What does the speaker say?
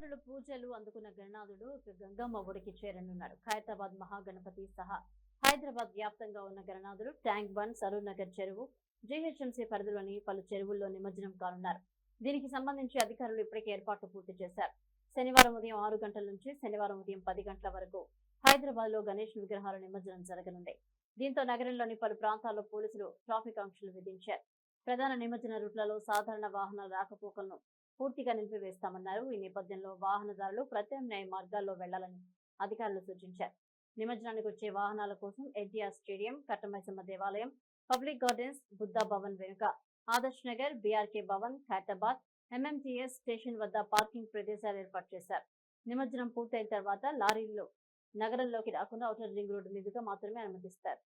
అధికారులు పూజలు అందుకున్న గణనాథుడు గంగమ్మ ఒడికి చేరనున్నారు. ఖైరతాబాద్ మహాగణపతి సహా హైదరాబాద్ వ్యాప్తంగా ఉన్న గణనాథుడు ట్యాంక్ బండ్ సరూర్ నగర్ చెరువు జీహెచ్ఎంసీ పరిధిలోని పలు చెరువుల్లో నిమజ్జనం కానున్నారు. దీనికి సంబంధించి అధికారులు ఇప్పటికే ఏర్పాట్లు పూర్తి చేశారు. శనివారం ఉదయం ఆరు గంటల నుంచి శనివారం ఉదయం పది గంటల వరకు హైదరాబాద్లో గణేష్ విగ్రహాల నిమజ్జనం జరగనుంది. దీంతో నగరంలోని పలు ప్రాంతాల్లో పోలీసులు ట్రాఫిక్ ఆంక్షలు విధించారు. ప్రధాన నిమజ్జన రూట్లలో సాధారణ వాహనాల రాకపోకలను పూర్తిగా నిలిపివేస్తామన్నారు. ఈ నేపథ్యంలో వాహనదారులు ప్రత్యామ్నాయ మార్గాల్లో వెళ్ళాలని అధికారులు సూచించారు. నిమజ్జనానికి వచ్చే వాహనాల కోసం ఎన్టీఆర్ స్టేడియం కట్టమైసమ్మ దేవాలయం పబ్లిక్ గార్డెన్స్ బుద్ధా భవన్ వెనుక Adarsh Nagar BRK Bhavan Khairatabad MMTS station వద్ద పార్కింగ్ ప్రదేశాలు ఏర్పాటు చేశారు. నిమజ్జనం పూర్తయిన తర్వాత లారీల్లో నగరంలోకి రాకుండా ఔటర్ రింగ్ రోడ్డు మీదుగా మాత్రమే అనుమతిస్తారు.